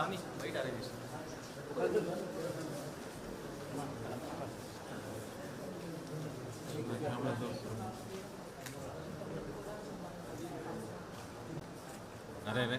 స్వామి బయట అరేంజ్ చేస్తాను అరే అరే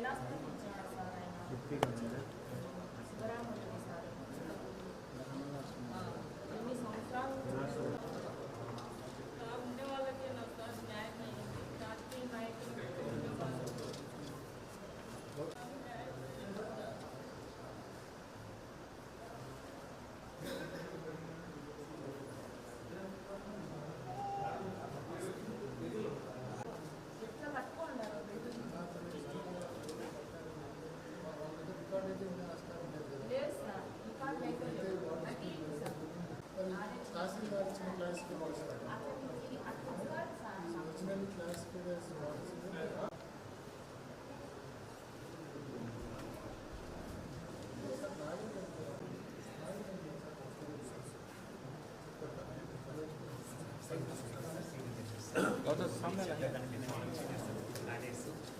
ఇది ఎలా ఇచ్చాడు సార్ ఆయన శివరామరెడ్డి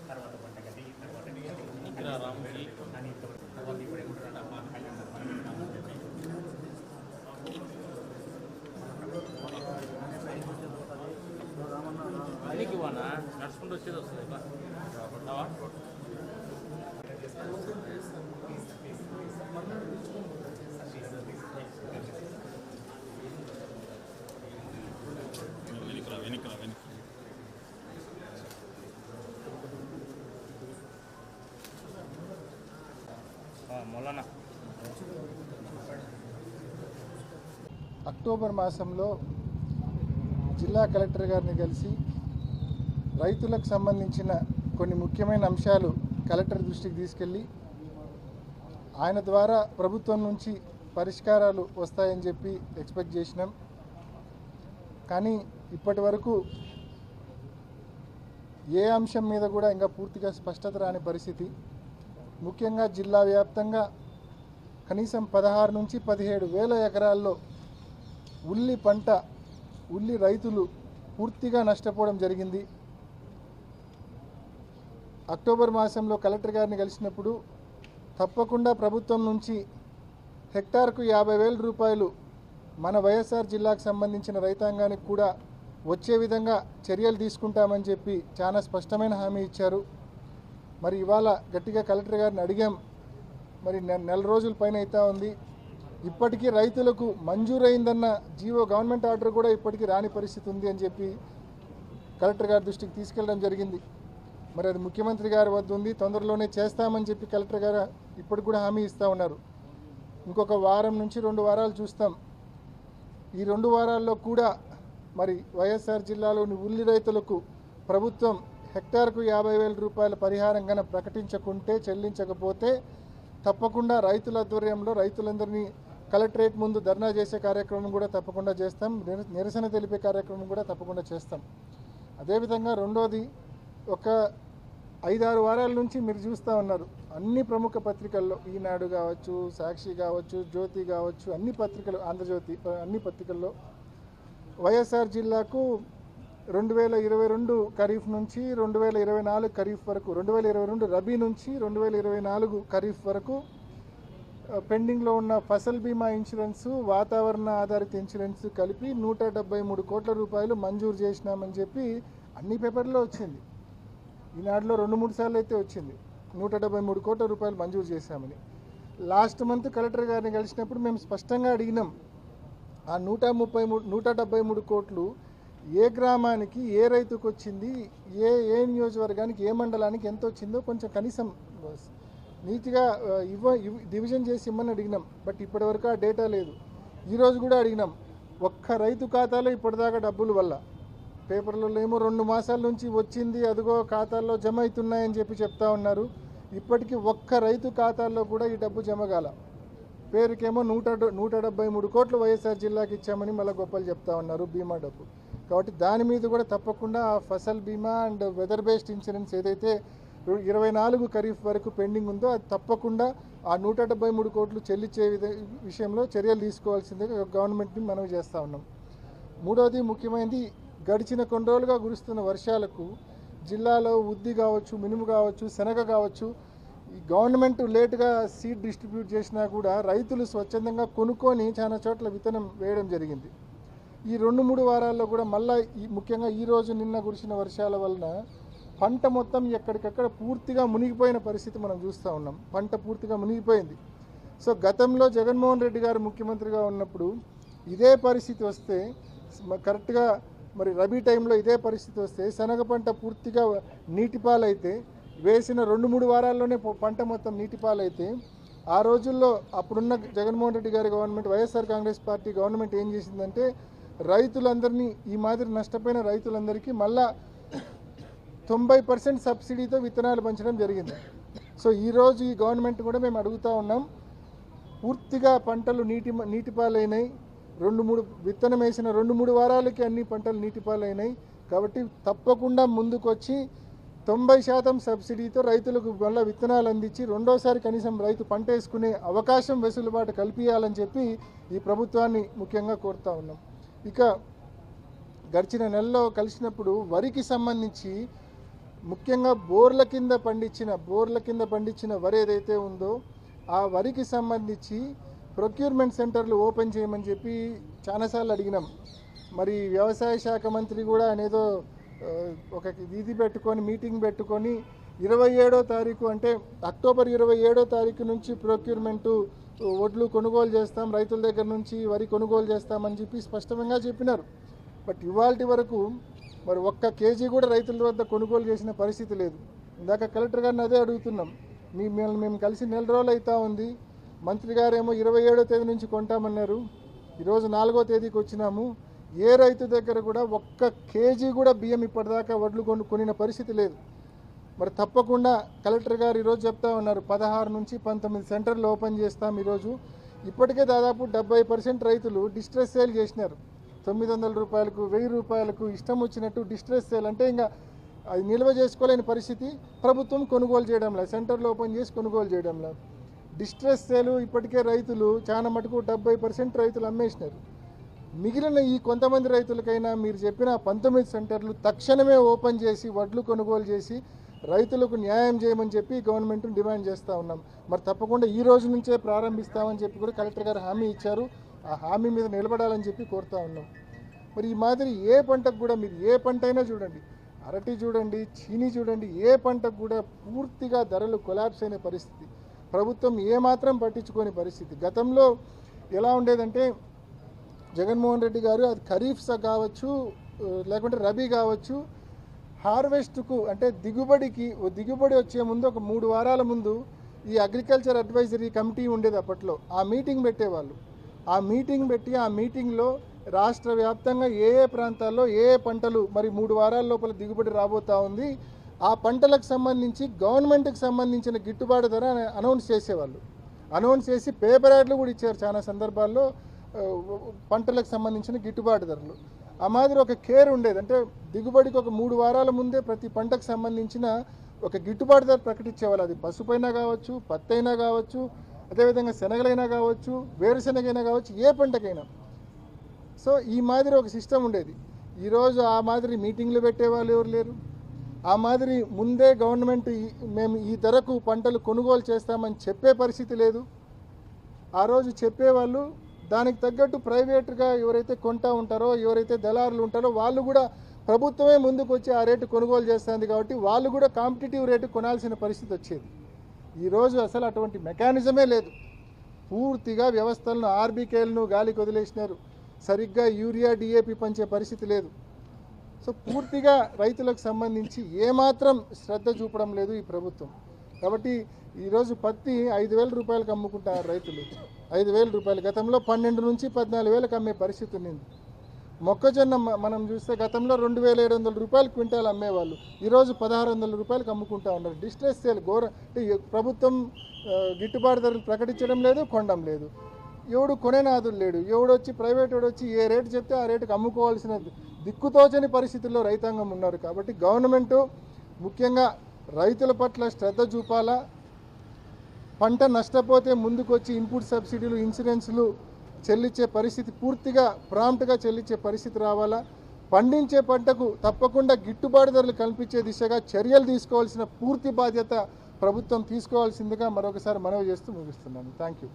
తర్వాత వంటగది తర్వాత ఇక్కడ అని తర్వాత ఇప్పుడు ఎక్కడ పనికి పోనా నడుచుకుంటూ వచ్చేది వస్తుంది అక్టోబర్ మాసంలో జిల్లా కలెక్టర్ గారిని కలిసి రైతులకు సంబంధించిన కొన్ని ముఖ్యమైన అంశాలు కలెక్టర్ దృష్టికి తీసుకెళ్ళి ఆయన ద్వారా ప్రభుత్వం నుంచి పరిష్కారాలు వస్తాయని చెప్పి ఎక్స్పెక్ట్ చేసినాం. కానీ ఇప్పటి వరకు ఏ అంశం మీద కూడా ఇంకా పూర్తిగా స్పష్టత రాని పరిస్థితి. ముఖ్యంగా జిల్లా వ్యాప్తంగా కనీసం పదహారు నుంచి పదిహేడు వేల ఎకరాల్లో ఉల్లి పంట ఉల్లి రైతులు పూర్తిగా నష్టపోవడం జరిగింది. అక్టోబర్ మాసంలో కలెక్టర్ గారిని కలిసినప్పుడు తప్పకుండా ప్రభుత్వం నుంచి హెక్టార్కు యాభై వేల రూపాయలు మన వైఎస్ఆర్ జిల్లాకు సంబంధించిన రైతాంగానికి కూడా వచ్చే విధంగా చర్యలు తీసుకుంటామని చెప్పి చాలా స్పష్టమైన హామీ ఇచ్చారు. మరి ఇవాళ గట్టిగా కలెక్టర్ గారిని అడిగాం. మరి నె- నెల రోజుల పైన అవుతా ఉంది. ఇప్పటికీ రైతులకు మంజూరైందన్న జీవో గవర్నమెంట్ ఆర్డర్ కూడా ఇప్పటికీ రాని పరిస్థితి ఉంది అని చెప్పి కలెక్టర్ గారి దృష్టికి తీసుకెళ్ళడం జరిగింది. మరి అది ముఖ్యమంత్రి గారి వద్ద ఉంది తొందరలోనే చేస్తామని చెప్పి కలెక్టర్ గారు ఇప్పటికి కూడా హామీ ఇస్తూ ఉన్నారు. ఇంకొక వారం నుంచి రెండు వారాలు చూస్తాం. ఈ రెండు వారాల్లో కూడా మరి వైఎస్ఆర్ జిల్లాలోని ఉల్లి రైతులకు ప్రభుత్వం హెక్టార్కు యాభై వేల రూపాయల పరిహారం కనుక ప్రకటించకుంటే చెల్లించకపోతే తప్పకుండా రైతుల ఆధ్వర్యంలో రైతులందరినీ కలెక్టరేట్ ముందు ధర్నా చేసే కార్యక్రమం కూడా తప్పకుండా చేస్తాం. నిరసన తెలిపే కార్యక్రమం కూడా తప్పకుండా చేస్తాం. అదేవిధంగా రెండోది ఒక ఐదారు వారాల నుంచి మీరు చూస్తూ ఉన్నారు. అన్ని ప్రముఖ పత్రికల్లో ఈనాడు కావచ్చు సాక్షి కావచ్చు జ్యోతి కావచ్చు అన్ని పత్రికలు ఆంధ్రజ్యోతి అన్ని పత్రికల్లో వైఎస్ఆర్ జిల్లాకు రెండు వేల ఇరవై రెండు ఖరీఫ్ నుంచి రెండు వేల ఇరవై నాలుగు ఖరీఫ్ వరకు రెండు వేల ఇరవై రెండు రబీ నుంచి రెండు వేల ఇరవై నాలుగు ఖరీఫ్ వరకు పెండింగ్లో ఉన్న ఫసల్ బీమా ఇన్సూరెన్స్ వాతావరణ ఆధారిత ఇన్సూరెన్స్ కలిపి నూట డెబ్బై మూడు కోట్ల రూపాయలు మంజూరు చేసినామని చెప్పి అన్ని పేపర్లో వచ్చింది. ఈనాడులో రెండు మూడు సార్లు అయితే వచ్చింది. నూట డెబ్బై మూడు కోట్ల రూపాయలు మంజూరు చేశామని. లాస్ట్ మంత్ కలెక్టర్ గారిని కలిసినప్పుడు మేము స్పష్టంగా అడిగినాం. ఆ నూట ముప్పై మూడు నూట డెబ్బై మూడు కోట్లు ఏ గ్రామానికి ఏ రైతుకు వచ్చింది ఏ ఏ నియోజకవర్గానికి ఏ మండలానికి ఎంత వచ్చిందో కొంచెం కనీసం నీట్గా ఇవ్వ డివిజన్ చేసి ఇమ్మని అడిగినాం. బట్ ఇప్పటివరకు ఆ డేటా లేదు. ఈరోజు కూడా అడిగినాం. ఒక్క రైతు ఖాతాలో ఇప్పటిదాకా డబ్బులు వల్ల. పేపర్లలో ఏమో రెండు మాసాల నుంచి వచ్చింది అదిగో ఖాతాల్లో జమ అవుతున్నాయని చెప్పి చెప్తా ఉన్నారు. ఇప్పటికీ ఒక్క రైతు ఖాతాల్లో కూడా ఈ డబ్బు జమ కాల. పేరుకేమో నూట నూట డెబ్బై మూడు కోట్లు వైఎస్ఆర్ జిల్లాకి ఇచ్చామని మళ్ళీ గొప్పలు చెప్తా ఉన్నారు బీమా డబ్బు. కాబట్టి దాని మీద కూడా తప్పకుండా ఆ ఫసల్ బీమా అండ్ వెదర్ బేస్డ్ ఇన్సూరెన్స్ ఏదైతే ఇరవై నాలుగు ఖరీఫ్ వరకు పెండింగ్ ఉందో అది తప్పకుండా ఆ నూట డెబ్బై మూడు కోట్లు చెల్లించే విషయంలో చర్యలు తీసుకోవాల్సిందిగా గవర్నమెంట్ని మనం చేస్తూ ఉన్నాం. మూడవది ముఖ్యమైనది గడిచిన కొన్ని రోజులుగా కురుస్తున్న వర్షాలకు జిల్లాలో ఉద్ది కావచ్చు మినుము కావచ్చు శనగ కావచ్చు ఈ గవర్నమెంట్ లేటుగా సీడ్ డిస్ట్రిబ్యూట్ చేసినా కూడా రైతులు స్వచ్ఛందంగా కొనుక్కొని చాలా చోట్ల విత్తనం వేయడం జరిగింది. ఈ రెండు మూడు వారాల్లో కూడా మళ్ళీ ఈ ముఖ్యంగా ఈ రోజు నిన్న కురిసిన వర్షాల వలన పంట మొత్తం ఎక్కడికక్కడ పూర్తిగా మునిగిపోయిన పరిస్థితి మనం చూస్తూ ఉన్నాం. పంట పూర్తిగా మునిగిపోయింది. సో గతంలో జగన్మోహన్ రెడ్డి గారు ముఖ్యమంత్రిగా ఉన్నప్పుడు ఇదే పరిస్థితి వస్తే కరెక్ట్గా మరి రబీ టైంలో ఇదే పరిస్థితి వస్తే శనగ పంట పూర్తిగా నీటిపాలైతే వేసిన రెండు మూడు వారాల్లోనే పంట మొత్తం నీటిపాలైతే ఆ రోజుల్లో అప్పుడున్న జగన్మోహన్ రెడ్డి గారి government YSR Congress party government ఏం చేసిందంటే రైతులందరినీ ఈ మాదిరి నష్టపోయిన రైతులందరికీ మళ్ళా తొంభై పర్సెంట్ సబ్సిడీతో విత్తనాలు పంచడం జరిగింది. సో ఈరోజు ఈ గవర్నమెంట్ కూడా మేము అడుగుతూ ఉన్నాం పూర్తిగా పంటలు నీటి నీటిపాలైనాయి. రెండు మూడు విత్తనం వేసిన రెండు మూడు వారాలకి అన్ని పంటలు నీటిపాలైనాయి. కాబట్టి తప్పకుండా ముందుకొచ్చి తొంభై శాతం సబ్సిడీతో రైతులకు మళ్ళీ విత్తనాలు అందించి రెండోసారి కనీసం రైతు పంట వేసుకునే అవకాశం వెసులుబాటు కల్పించాలని చెప్పి ఈ ప్రభుత్వాన్ని ముఖ్యంగా కోరుతా ఉన్నాం. ఇక గడిచిన నెలలో కలిసినప్పుడు వరికి సంబంధించి ముఖ్యంగా బోర్ల కింద పండించిన బోర్ల కింద పండించిన వరి ఏదైతే ఉందో ఆ వరికి సంబంధించి ప్రొక్యూర్మెంట్ సెంటర్లు ఓపెన్ చేయమని చెప్పి చాలాసార్లు అడిగినాం. మరి వ్యవసాయ శాఖ మంత్రి కూడా అనేదో ఒక వీధి పెట్టుకొని మీటింగ్ పెట్టుకొని ఇరవై ఏడో తారీఖు అంటే అక్టోబర్ ఇరవై ఏడో తారీఖు నుంచి ప్రొక్యూర్మెంటు వడ్లు కొనుగోలు చేస్తాం రైతుల దగ్గర నుంచి వరి కొనుగోలు చేస్తామని చెప్పి స్పష్టంగా చెప్పినారు. బట్ ఇవాళ వరకు మరి ఒక్క కేజీ కూడా రైతుల వద్ద కొనుగోలు చేసిన పరిస్థితి లేదు. ఇందాక కలెక్టర్ గారిని అదే అడుగుతున్నాం. మీ మేము మేము కలిసి నెల రోజులు అవుతా ఉంది. మంత్రి గారేమో ఇరవై ఏడో తేదీ నుంచి కొంటామన్నారు. ఈరోజు నాలుగో తేదీకి వచ్చినాము. ఏ రైతు దగ్గర కూడా ఒక్క కేజీ కూడా బియ్యం ఇప్పటిదాకా వడ్లు కొను కొనిన పరిస్థితి లేదు. మరి తప్పకుండా కలెక్టర్ గారు ఈరోజు చెప్తా ఉన్నారు. పదహారు నుంచి పంతొమ్మిది సెంటర్లు ఓపెన్ చేస్తాం ఈరోజు. ఇప్పటికే దాదాపు డెబ్బై పర్సెంట్ రైతులు డిస్ట్రెస్ సేల్ చేసినారు. తొమ్మిది వందల రూపాయలకు వెయ్యి రూపాయలకు ఇష్టం వచ్చినట్టు డిస్ట్రెస్ సేల్ అంటే ఇంకా అది నిల్వ చేసుకోలేని పరిస్థితి. ప్రభుత్వం కొనుగోలు చేయడంలా సెంటర్లు ఓపెన్ చేసి కొనుగోలు చేయడంలా డిస్ట్రెస్ సేలు ఇప్పటికే రైతులు చాలా మటుకు డెబ్బై పర్సెంట్ రైతులు అమ్మేసినారు. మిగిలిన ఈ కొంతమంది రైతులకైనా మీరు చెప్పిన పంతొమ్మిది సెంటర్లు తక్షణమే ఓపెన్ చేసి వడ్లు కొనుగోలు చేసి రైతులకు న్యాయం చేయమని చెప్పి గవర్నమెంట్ను డిమాండ్ చేస్తూ ఉన్నాం. మరి తప్పకుండా ఈ రోజు నుంచే ప్రారంభిస్తామని చెప్పి కూడా కలెక్టర్ గారు హామీ ఇచ్చారు. ఆ హామీ మీద నిలబడాలని చెప్పి కోరుతా ఉన్నాం. మరి ఈ మాదిరి ఏ పంటకు కూడా మీరు ఏ పంట అయినా చూడండి అరటి చూడండి చీనీ చూడండి ఏ పంటకు కూడా పూర్తిగా ధరలు కొలాబ్స్ అయిన పరిస్థితి ప్రభుత్వం ఏమాత్రం పట్టించుకోని పరిస్థితి. గతంలో ఎలా ఉండేదంటే జగన్మోహన్ రెడ్డి గారు అది ఖరీఫ్ కావచ్చు లేకుంటే రబీ కావచ్చు హార్వెస్ట్కు అంటే దిగుబడికి ఓ దిగుబడి వచ్చే ముందు ఒక మూడు వారాల ముందు ఈ అగ్రికల్చర్ అడ్వైజరీ కమిటీ ఉండేది అప్పట్లో. ఆ మీటింగ్ పెట్టేవాళ్ళు. ఆ మీటింగ్ పెట్టి ఆ మీటింగ్లో రాష్ట్ర వ్యాప్తంగా ఏ ఏ ప్రాంతాల్లో ఏ ఏ పంటలు మరి మూడు వారాల లోపల దిగుబడి రాబోతా ఉంది ఆ పంటలకు సంబంధించి గవర్నమెంట్కి సంబంధించిన గిట్టుబాటు ధర అనౌన్స్ చేసేవాళ్ళు. అనౌన్స్ చేసి పేపర్ యాడ్లు కూడా ఇచ్చారు చాలా సందర్భాల్లో పంటలకు సంబంధించిన గిట్టుబాటు ధరలు. ఆ మాదిరి ఒక కేర్ ఉండేది. అంటే దిగుబడికి ఒక మూడు వారాల ముందే ప్రతి పంటకు సంబంధించిన ఒక గిట్టుబాటు ధర ప్రకటించేవాళ్ళు. అది పసుపైనా కావచ్చు పత్తి అయినా కావచ్చు అదేవిధంగా శనగలైనా కావచ్చు వేరుశనగైనా కావచ్చు ఏ పంటకైనా. సో ఈ మాదిరి ఒక సిస్టమ్ ఉండేది. ఈరోజు ఆ మాదిరి మీటింగ్లు పెట్టేవాళ్ళు ఎవరు లేరు. ఆ మాదిరి ముందే గవర్నమెంట్ మేము ఈ ధరకు పంటలు కొనుగోలు చేస్తామని చెప్పే పరిస్థితి లేదు. ఆ రోజు చెప్పేవాళ్ళు దానికి తగ్గట్టు ప్రైవేట్గా ఎవరైతే కొంటా ఉంటారో ఎవరైతే దళారులు ఉంటారో వాళ్ళు కూడా ప్రభుత్వమే ముందుకు వచ్చి ఆ రేటు కొనుగోలు చేస్తుంది కాబట్టి వాళ్ళు కూడా కాంపిటేటివ్ రేటు కొనాల్సిన పరిస్థితి వచ్చేది. ఈరోజు అసలు అటువంటి మెకానిజమే లేదు. పూర్తిగా వ్యవస్థలను ఆర్బీకేలను గాలికి వదిలేసినారు. సరిగ్గా యూరియా డిఏపి పంచే పరిస్థితి లేదు. సో పూర్తిగా రైతులకు సంబంధించి ఏమాత్రం శ్రద్ధ చూపడం లేదు ఈ ప్రభుత్వం. కాబట్టి ఈరోజు పత్తి ఐదు వేల రూపాయలకు అమ్ముకుంటారు రైతులు. ఐదు వేల రూపాయలు గతంలో పన్నెండు నుంచి పద్నాలుగు వేలకు అమ్మే పరిస్థితి ఉన్నింది. మొక్కజొన్న మనం చూస్తే గతంలో రెండు వేల ఏడు వందల రూపాయలు క్వింటాల్ అమ్మేవాళ్ళు. ఈరోజు పదహారు వందల రూపాయలకు అమ్ముకుంటా ఉన్నారు. డిస్ట్రెస్ సేల్ ఘోర ప్రభుత్వం గిట్టుబాటు ధరలు ప్రకటించడం లేదు కొనడం లేదు. ఎవడు కొనేనాదులు లేడు. ఎవడొచ్చి ప్రైవేట్ వచ్చి ఏ రేటు చెప్తే ఆ రేటుకి అమ్ముకోవాల్సిన దిక్కుతోచని పరిస్థితుల్లో రైతాంగం ఉన్నారు. కాబట్టి గవర్నమెంటు ముఖ్యంగా రైతుల పట్ల శ్రద్ధ చూపాలా. పంట నష్టపోతే ముందుకొచ్చి ఇన్పుట్ సబ్సిడీలు ఇన్సూరెన్సులు చెల్లించే పరిస్థితి పూర్తిగా ప్రాంప్ట్గా చెల్లించే పరిస్థితి రావాలా? పండించే పంటకు తప్పకుండా గిట్టుబాటు ధరలు కల్పించే దిశగా చర్యలు తీసుకోవాల్సిన పూర్తి బాధ్యత ప్రభుత్వం తీసుకోవాల్సిందిగా మరొకసారి మనవి చేస్తూ ముగిస్తున్నాను. Thank you